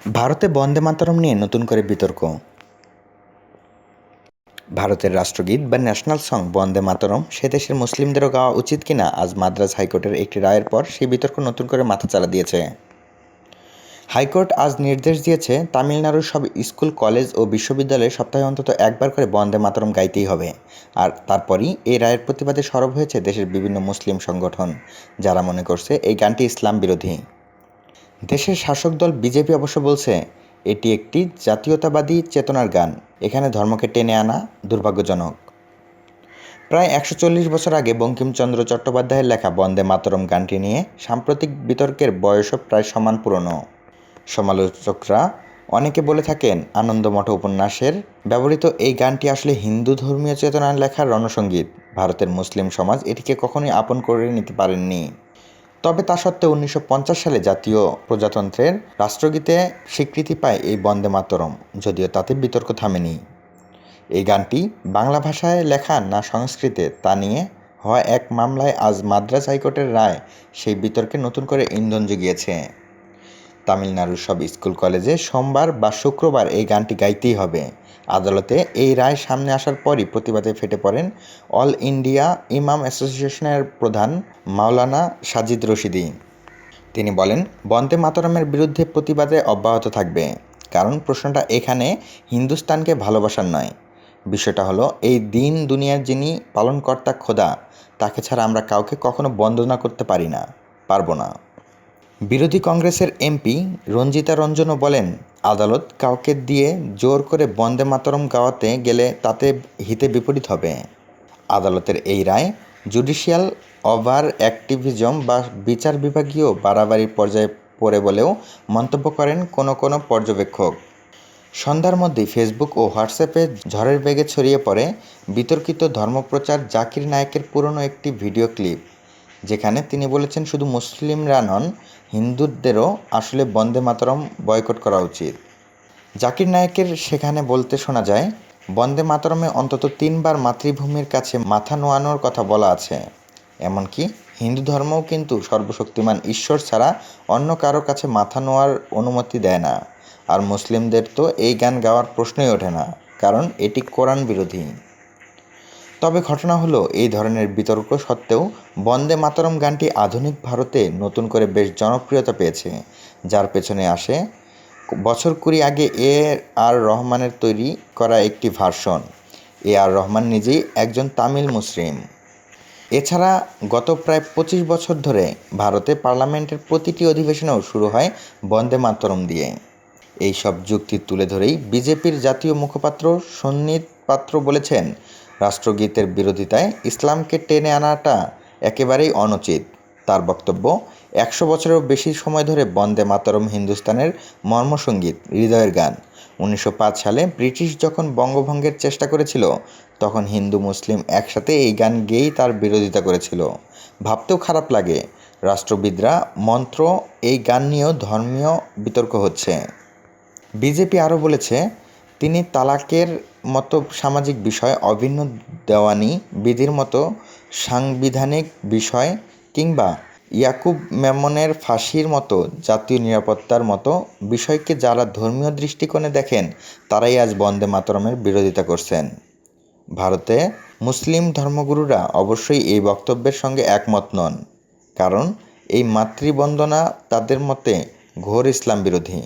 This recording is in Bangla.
ভারতে বন্দে মাতরম নিয়ে নতুন করে বিতর্ক। ভারতের রাষ্ট্রগীত বা ন্যাশনাল সং বন্দে মাতরম সে দেশের মুসলিমদেরও গাওয়া উচিত কিনা আজ মাদ্রাজ হাইকোর্টের একটি রায়ের পর সেই বিতর্ক নতুন করে মাথা চালা দিয়েছে। হাইকোর্ট আজ নির্দেশ দিয়েছে, তামিলনাড়ুর সব স্কুল, কলেজ ও বিশ্ববিদ্যালয়ে সপ্তাহে অন্তত একবার করে বন্দে মাতরম গাইতেই হবে। আর তারপরই এই রায়ের প্রতিবাদে সরব হয়েছে দেশের বিভিন্ন মুসলিম সংগঠন, যারা মনে করছে এই গানটি ইসলাম বিরোধী। দেশের শাসক দল বিজেপি অবশ্য বলছে, এটি একটি জাতীয়তাবাদী চেতনার গান। এখানে ধর্মকে টেনে আনা দুর্ভাগ্যজনক। প্রায় একশো চল্লিশ বছর আগে বঙ্কিমচন্দ্র চট্টোপাধ্যায়ের লেখা বন্দে মাতরম গানটি নিয়ে সাম্প্রতিক বিতর্কের বয়সও প্রায় সমান পুরনো। সমালোচকরা অনেকে বলে থাকেন, আনন্দমঠ উপন্যাসের ব্যবহৃত এই গানটি আসলে হিন্দু ধর্মীয় চেতনার লেখার রণসঙ্গীত। ভারতের মুসলিম সমাজ এটিকে কখনোই আপন করে নিতে পারেননি। তবে তা সত্ত্বেও উনিশশো পঞ্চাশ সালে জাতীয় প্রজাতন্ত্রের রাষ্ট্রগীতে স্বীকৃতি পায় এই বন্দে মাতরম, যদিও তাতে বিতর্ক থামেনি। এই গানটি বাংলা ভাষায় লেখা না সংস্কৃতে, তা নিয়ে হওয়া এক মামলায় আজ মাদ্রাজ হাইকোর্টের রায় সেই বিতর্কে নতুন করে ইন্ধন জুগিয়েছে। তামিলনাড়ুর সব স্কুল কলেজে সোমবার বা শুক্রবার এই গানটি গাইতেই হবে। আদালতে এই রায় সামনে আসার পরই প্রতিবাদে ফেটে পড়েন অল ইন্ডিয়া ইমাম অ্যাসোসিয়েশনের প্রধান মাওলানা সাজিদ রশিদি। তিনি বলেন, বন্দে মাতরমের বিরুদ্ধে প্রতিবাদে অব্যাহত থাকবে, কারণ প্রশ্নটা এখানে হিন্দুস্তানকে ভালোবাসার নয়। বিষয়টা হলো, এই দিন দুনিয়ার যিনি পালনকর্তা খোদা, তাকে ছাড়া আমরা কাউকে কখনো বন্দনা করতে পারি না, পারব না। বিরোধী কংগ্রেসের এমপি রঞ্জিতা রঞ্জনও বলেন, আদালত কাউকে দিয়ে জোর করে বন্দে মাতরম গাওয়াতে গেলে তাতে হিতে বিপরীত হবে। আদালতের এই রায় জুডিশিয়াল ওভার অ্যাক্টিভিজম বা বিচার বিভাগীয় বাড়াবাড়ির পর্যায়ে পড়ে বলেও মন্তব্য করেন কোনো কোনো পর্যবেক্ষক। সন্ধ্যার মধ্যেই ফেসবুক ও হোয়াটসঅ্যাপে ঝড়ের বেগে ছড়িয়ে পড়ে বিতর্কিত ধর্মপ্রচার জাকির নায়েকের পুরনো একটি ভিডিও ক্লিপ। যেখানে তিনি বলেছেন, শুধু মুসলিমরা নন, হিন্দুদেরও আসলে বন্দে মাতরম বয়কট করা উচিত। জাকির নায়েকের সেখানে বলতে শোনা যায়, বন্দে মাতরমে অন্তত তিনবার মাতৃভূমির কাছে মাথা নোয়ানোর কথা বলা আছে। এমনকি হিন্দু ধর্মও কিন্তু সর্বশক্তিমান ঈশ্বর ছাড়া অন্য কারও কাছে মাথা নোয়ার অনুমতি দেয় না। আর মুসলিমদের তো এই গান গাওয়ার প্রশ্নই ওঠে না, কারণ এটি কোরআন বিরোধী। তবে ঘটনা হলো, এই ধরনের বিতর্ক সত্ত্বেও বন্দে মাতরম গানটি আধুনিক ভারতে নতুন করে বেশ জনপ্রিয়তা পেয়েছে, যার পেছনে আসে, বছর কুড়ি আগে এ আর রহমানের তৈরি করা একটি ভার্সন। এ আর রহমান নিজেই একজন তামিল মুসলিম। এছাড়া গত প্রায় পঁচিশ বছর ধরে ভারতে পার্লামেন্টের প্রতিটি অধিবেশনেও শুরু হয় বন্দে মাতরম দিয়ে। এই সব যুক্তি তুলে ধরেই বিজেপির জাতীয় মুখপাত্র সন্নিত পাত্র বলেছেন রাষ্ট্রগীতের বিরোধিতায় ইসলামকে টেনে আনাটা একেবারেই অনুচিত। তার বক্তব্য, একশো বছরেরও বেশি সময় ধরে বন্দে মাতরম হিন্দুস্তানের মর্মসঙ্গীত হৃদয়ের গান। উনিশশো পাঁচ সালে ব্রিটিশ যখন বঙ্গভঙ্গের চেষ্টা করেছিল, তখন হিন্দু, মুসলিম একসাথে এই গান গেয়েই তার বিরোধিতা করেছিল। ভাবতেও খারাপ লাগে, রাষ্ট্রবিদরা মন্ত্র, এই গান নিয়েও ধর্মীয় বিতর্ক হচ্ছে। বিজেপি আরও বলেছে, তিনি তালাকের মতো সামাজিক বিষয়, অভিন্ন দেওয়ানি বিধির মতো সাংবিধানিক বিষয় কিংবা ইয়াকুব মেমনের ফাঁসির মতো জাতীয় নিরাপত্তার মতো বিষয়কে যারা ধর্মীয় দৃষ্টিকোণে দেখেন, তারাই আজ বন্দে মাতরমের বিরোধিতা করছেন। ভারতে মুসলিম ধর্মগুরুরা অবশ্যই এই বক্তব্যের সঙ্গে একমত নন, কারণ এই মাতৃবন্দনা তাদের মতে ঘোর ইসলাম বিরোধী।